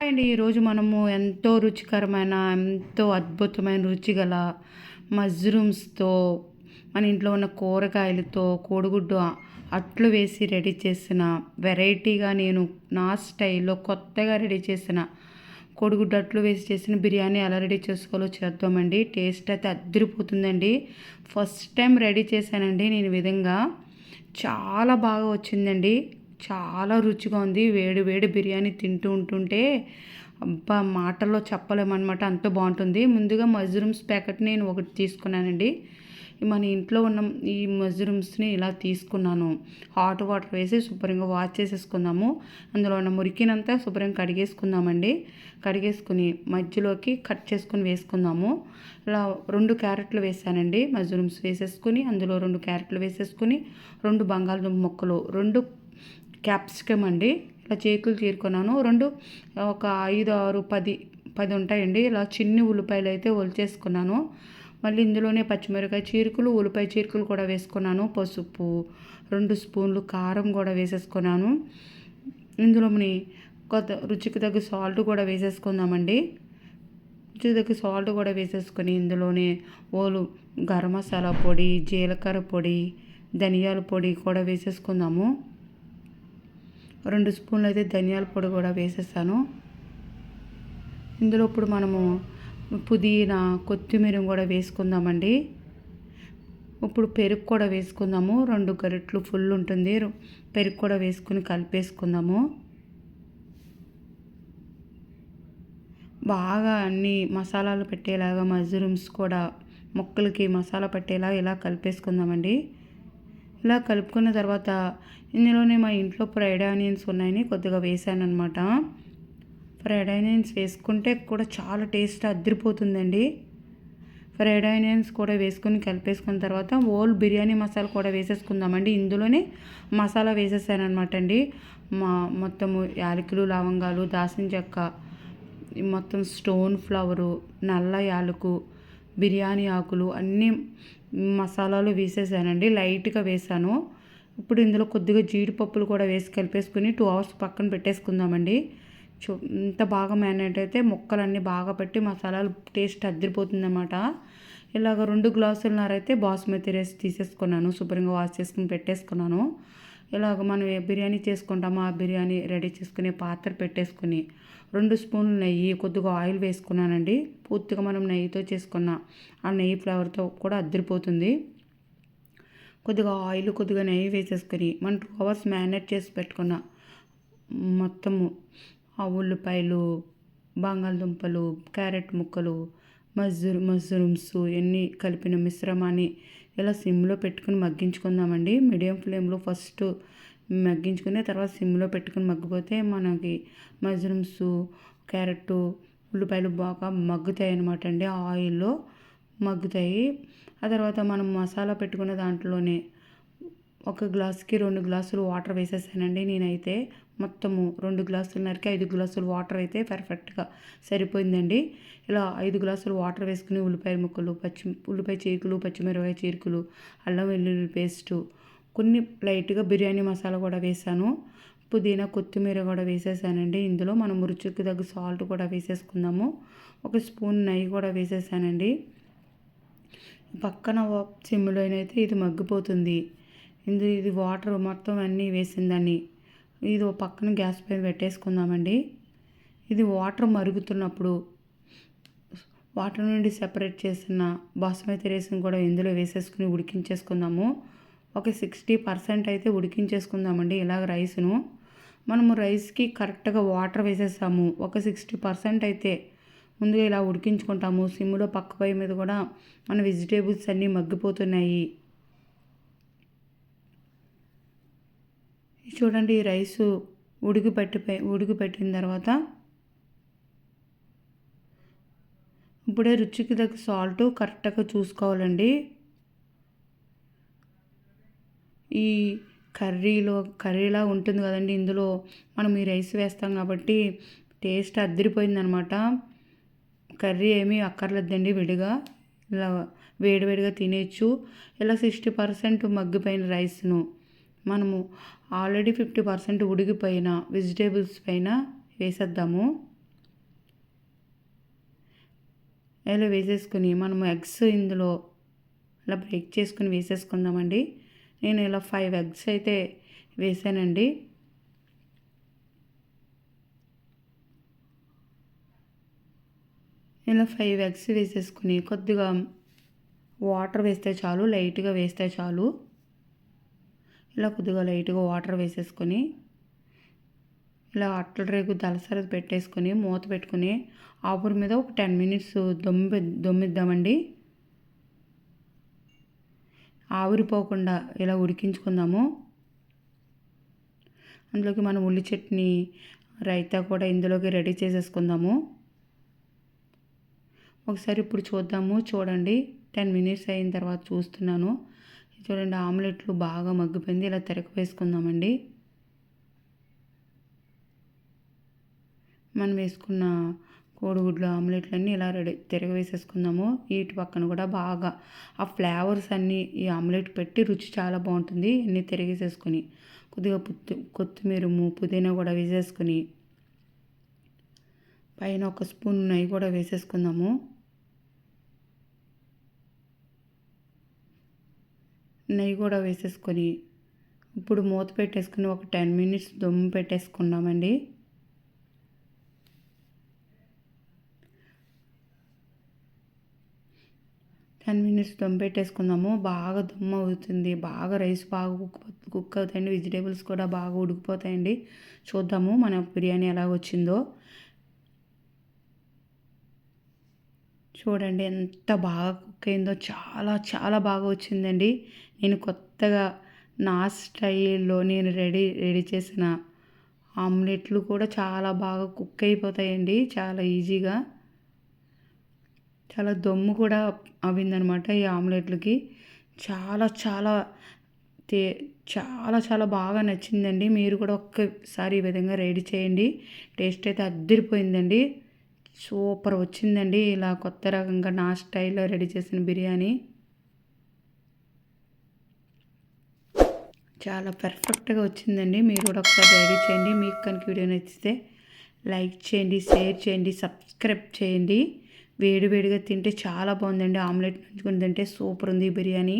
అండి ఈరోజు మనము ఎంతో రుచికరమైన ఎంతో అద్భుతమైన రుచి గల మష్రూమ్స్తో మన ఇంట్లో ఉన్న కూరగాయలతో కోడిగుడ్డు అట్లు వేసి రెడీ చేసిన వెరైటీగా నేను నా స్టైల్లో కొత్తగా రెడీ చేసిన కోడిగుడ్డు అట్లు వేసి చేసిన బిర్యానీ ఎలా రెడీ చేసుకోవాలో చేద్దామండి. టేస్ట్ అయితే అద్దరిపోతుందండి. ఫస్ట్ టైం రెడీ చేశానండి. నేను విధంగా చాలా బాగా వచ్చిందండి. చాలా రుచిగా ఉంది. వేడి వేడి బిర్యానీ తింటూ ఉంటుంటే అబ్బా మాటల్లో చెప్పలేమన్నమాట. అంత బాగుంటుంది. ముందుగా మజ్రూమ్స్ ప్యాకెట్ నేను ఒకటి తీసుకున్నానండి. మన ఇంట్లో ఉన్న ఈ మజ్రూమ్స్ని ఇలా తీసుకున్నాను. హాట్ వాటర్ వేసి శుభ్రంగా వాష్ చేసేసుకుందాము. అందులో ఉన్న మురికినంతా శుభ్రంగా కడిగేసుకుందామండి. కడిగేసుకుని మధ్యలోకి కట్ చేసుకుని వేసుకుందాము. ఇలా రెండు క్యారెట్లు వేసానండి. మజ్రూమ్స్ వేసేసుకుని అందులో రెండు క్యారెట్లు వేసేసుకుని రెండు బంగాళదుంప ముక్కలు రెండు క్యాప్సికమ్ అండి. ఇలా చేకులు చీరుకున్నాను. రెండు ఒక ఐదు ఆరు పది పది ఉంటాయండి. ఇలా చిన్ని ఉల్లిపాయలు అయితే ఒలిచేసుకున్నాను. మళ్ళీ ఇందులోనే పచ్చిమిరకాయ చీరుకులు ఉల్లిపాయ చీరుకులు కూడా వేసుకున్నాను. పసుపు రెండు స్పూన్లు కారం కూడా వేసేసుకున్నాను. ఇందులోని కొత్త రుచికి తగ్గ సాల్ట్ కూడా వేసేసుకుందామండి. రుచికి తగ్గ సాల్ట్ కూడా వేసేసుకొని ఇందులోనే ఓలు గరం మసాలా పొడి జీలకర్ర పొడి ధనియాల పొడి కూడా వేసేసుకుందాము. రెండు స్పూన్లు అయితే ధనియాల పొడి కూడా వేసేసాను ఇందులో ఇప్పుడు మనము పుదీనా కొత్తిమీర కూడా వేసుకుందామండి. ఇప్పుడు పెరుగు కూడా వేసుకుందాము. రెండు గరిట్లు ఫుల్ ఉంటుంది. పెరుగు కూడా వేసుకుని కలిపేసుకుందాము. బాగా అన్ని మసాలాలు పెట్టేలాగా మజ్రూమ్స్ కూడా మొక్కలకి మసాలా పట్టేలా ఇలా కలిపేసుకుందామండి. ఇలా కలుపుకున్న తర్వాత ఇందులోనే మా ఇంట్లో ఫ్రైడ్ ఆనియన్స్ ఉన్నాయని కొద్దిగా వేసాను అనమాట ఫ్రైడ్ ఆనియన్స్ వేసుకుంటే కూడా చాలా టేస్ట్ అద్దరిపోతుందండి ఫ్రైడ్ ఆనియన్స్ కూడా వేసుకొని కలిపేసుకున్న తర్వాత ఓల్ బిర్యానీ మసాలా కూడా వేసేసుకుందామండి. ఇందులోనే మసాలా వేసేసాను అనమాట అండి. మా మొత్తము యాలకులు లవంగాలు దాసిన చెక్క మొత్తం స్టోన్ ఫ్లవరు నల్ల యాలకు బిర్యానీ ఆకులు అన్నీ మసాలాలు వేసేసానండి లైట్గా వేసాను. ఇప్పుడు ఇందులో కొద్దిగా జీడిపప్పులు కూడా వేసి కలిపేసుకుని టూ అవర్స్ పక్కన పెట్టేసుకుందామండి. చూ ఇంత బాగా మ్యారినేట్ అయితే ముక్కలన్నీ బాగా పెట్టి మసాలాలు టేస్ట్ అద్దరిపోతుందన్నమాట ఇలాగ రెండు గ్లాసులన్నర అయితే బాస్మతి రైస్ తీసేసుకున్నాను శుభ్రంగా వాష్ చేసుకుని పెట్టేసుకున్నాను. ఇలాగ మనం ఏ బిర్యానీ చేసుకుంటామో ఆ బిర్యానీ రెడీ చేసుకునే పాత్ర పెట్టేసుకుని రెండు స్పూన్లు నెయ్యి కొద్దిగా ఆయిల్ వేసుకున్నానండి. పూర్తిగా మనం నెయ్యితో చేసుకున్న ఆ నెయ్యి ఫ్లేవర్తో కూడా అద్దరిపోతుంది. కొద్దిగా ఆయిల్ కొద్దిగా నెయ్యి వేసేసుకొని మనం టూ అవర్స్ మ్యారినేట్ చేసి పెట్టుకున్న మొత్తము ఆ ఉల్లిపాయలు బంగాళదుంపలు క్యారెట్ ముక్కలు మజ్రూ మష్రూమ్స్ ఎన్ని కలిపిన మిశ్రమాన్ని ఇలా సిమ్లో పెట్టుకుని మగ్గించుకుందామండి. మీడియం ఫ్లేమ్లో ఫస్ట్ మగ్గించుకుని తర్వాత సిమ్లో పెట్టుకుని మగ్గిపోతే మనకి మజ్రూమ్స్ క్యారెట్ ఉల్లిపాయలు బాగా మగ్గుతాయి అనమాట అండి ఆయిల్లో మగ్గుతాయి. ఆ తర్వాత మనం మసాలా పెట్టుకున్న దాంట్లోనే ఒక గ్లాస్కి రెండు గ్లాసులు వాటర్ వేసేసానండి నేనైతే. మొత్తము రెండు గ్లాసులన్నరకి ఐదు గ్లాసులు వాటర్ అయితే పర్ఫెక్ట్గా సరిపోయిందండి. ఇలా ఐదు గ్లాసులు వాటర్ వేసుకుని ఉల్లిపాయ ముక్కలు పచ్చి ఉల్లిపాయ చీకులు పచ్చిమిరపకాయ చీకులు అల్లం వెల్లుల్లి పేస్టు కొన్ని లైట్గా బిర్యానీ మసాలా కూడా వేసాను. పుదీనా కొత్తిమీర కూడా వేసేసానండి. ఇందులో మనం రుచికి తగ్గ సాల్ట్ కూడా వేసేసుకుందాము. ఒక స్పూన్ నెయ్యి కూడా వేసేసానండి. పక్కన సిమ్లోనైతే ఇది మగ్గిపోతుంది. ఇందు ఇది వాటర్ మొత్తం అన్నీ వేసిందని ఇది పక్కన గ్యాస్ పైన పెట్టేసుకుందామండి. ఇది వాటర్ మరుగుతున్నప్పుడు వాటర్ నుండి సెపరేట్ చేసిన బాస్మతి రైస్ని కూడా ఇందులో వేసేసుకుని ఉడికించేసుకుందాము. ఒక సిక్స్టీ పర్సెంట్ అయితే ఉడికించేసుకుందామండి ఇలాగ రైస్ను. మనము రైస్కి కరెక్ట్గా వాటర్ వేసేసాము. ఒక సిక్స్టీ పర్సెంట్ అయితే ముందుగా ఇలా ఉడికించుకుంటాము. సిమ్లో పక్క పై మీద కూడా మన వెజిటేబుల్స్ అన్నీ మగ్గిపోతున్నాయి. చూడండి ఈ రైసు ఉడికి పెట్టి ఉడికి పెట్టిన తర్వాత ఇప్పుడే రుచికి తగ్గ సాల్ట్ కరెక్ట్గా చూసుకోవాలండి. ఈ కర్రీలో కర్రీలా ఉంటుంది కదండి ఇందులో. మనం ఈ రైస్ వేస్తాం కాబట్టి టేస్ట్ అద్దరిపోయిందనమాట. కర్రీ ఏమీ అక్కర్లేదండి విడిగా. ఇలా వేడివేడిగా తినేయచ్చు. ఇలా సిక్స్టీ పర్సెంట్ మగ్గిపోయిన రైస్ను మనము ఆల్రెడీ ఫిఫ్టీ పర్సెంట్ ఉడికిపోయిన వెజిటేబుల్స్ పైన వేసేద్దాము. ఇలా వేసేసుకుని మనము ఎగ్స్ ఇందులో ఇలా బ్రేక్ చేసుకుని వేసేసుకుందామండి. నేను ఇలా ఫైవ్ ఎగ్స్ అయితే వేసానండి. ఇలా ఫైవ్ ఎగ్స్ వేసేసుకుని కొద్దిగా వాటర్ వేస్తే చాలు లైట్గా వేస్తే చాలు. ఇలా కొద్దిగా లైట్గా వాటర్ వేసేసుకొని ఇలా అట్ల రేగు దలసరి పెట్టేసుకొని మూత పెట్టుకుని ఆపురు మీద ఒక టెన్ మినిట్స్ దొమ్మి దొమ్మిద్దామండి. ఆవిరిపోకుండా ఇలా ఉడికించుకుందాము. అందులోకి మనం ఉల్లి చట్నీ రైతా కూడా ఇందులోకి రెడీ చేసేసుకుందాము. ఒకసారి ఇప్పుడు చూద్దాము చూడండి. టెన్ మినిట్స్ అయిన తర్వాత చూస్తున్నాను. చూడండి ఆమ్లెట్లు బాగా మగ్గిపోయింది. ఇలా తిరగ వేసుకుందామండి. మనం వేసుకున్న కోడిగుడ్లు ఆమ్లెట్లన్నీ ఇలా రెడీ తిరగ వేసేసుకుందాము. వీటి పక్కన కూడా బాగా ఆ ఫ్లేవర్స్ అన్నీ ఈ ఆమ్లెట్ పెట్టి రుచి చాలా బాగుంటుంది. అన్నీ తిరిగేసేసుకొని కొద్దిగా పుత్తి కొత్తిమీర పుదీనా కూడా వేసేసుకొని పైన ఒక స్పూన్ నెయ్యి కూడా వేసేసుకుందాము. నెయ్యి కూడా వేసేసుకొని ఇప్పుడు మూత పెట్టేసుకుని ఒక టెన్ మినిట్స్ దమ్ పెట్టేసుకున్నామండి టెన్ మినిట్స్ దమ్ పెట్టేసుకుందాము. బాగా దమ్ అవుతుంది. బాగా రైస్ బాగా కుక్ కుక్ అవుతాయండి. వెజిటేబుల్స్ కూడా బాగా ఉడికిపోతాయండి. చూద్దాము మన బిర్యానీ ఎలా వచ్చిందో. చూడండి ఎంత బాగా కుక్ అయిందో. చాలా చాలా బాగా వచ్చిందండి. నేను కొత్తగా నా స్టైల్లో నేను రెడీ రెడీ చేసిన ఆమ్లెట్లు కూడా చాలా బాగా కుక్ అయిపోతాయండి. చాలా ఈజీగా. చాలా దమ్ము కూడా అవిందనమాట ఈ ఆమ్లెట్లకి. చాలా చాలా తే చాలా చాలా బాగా నచ్చిందండి. మీరు కూడా ఒక్కసారి ఈ విధంగా రెడీ చేయండి. టేస్ట్ అయితే అద్దరిపోయిందండి. సూపర్ వచ్చిందండి. ఇలా కొత్త రకంగా నా స్టైల్లో రెడీ చేసిన బిర్యానీ. చాలా పర్ఫెక్ట్గా వచ్చిందండి. మీరు కూడా ఒకసారి రెడీ చేయండి. మీకు కనుక వీడియో నచ్చితే లైక్ చేయండి షేర్ చేయండి సబ్స్క్రైబ్ చేయండి. వేడివేడిగా తింటే చాలా బాగుందండి. ఆమ్లెట్ నంచుకొని తింటే సూపర్ ఉంది బిర్యానీ.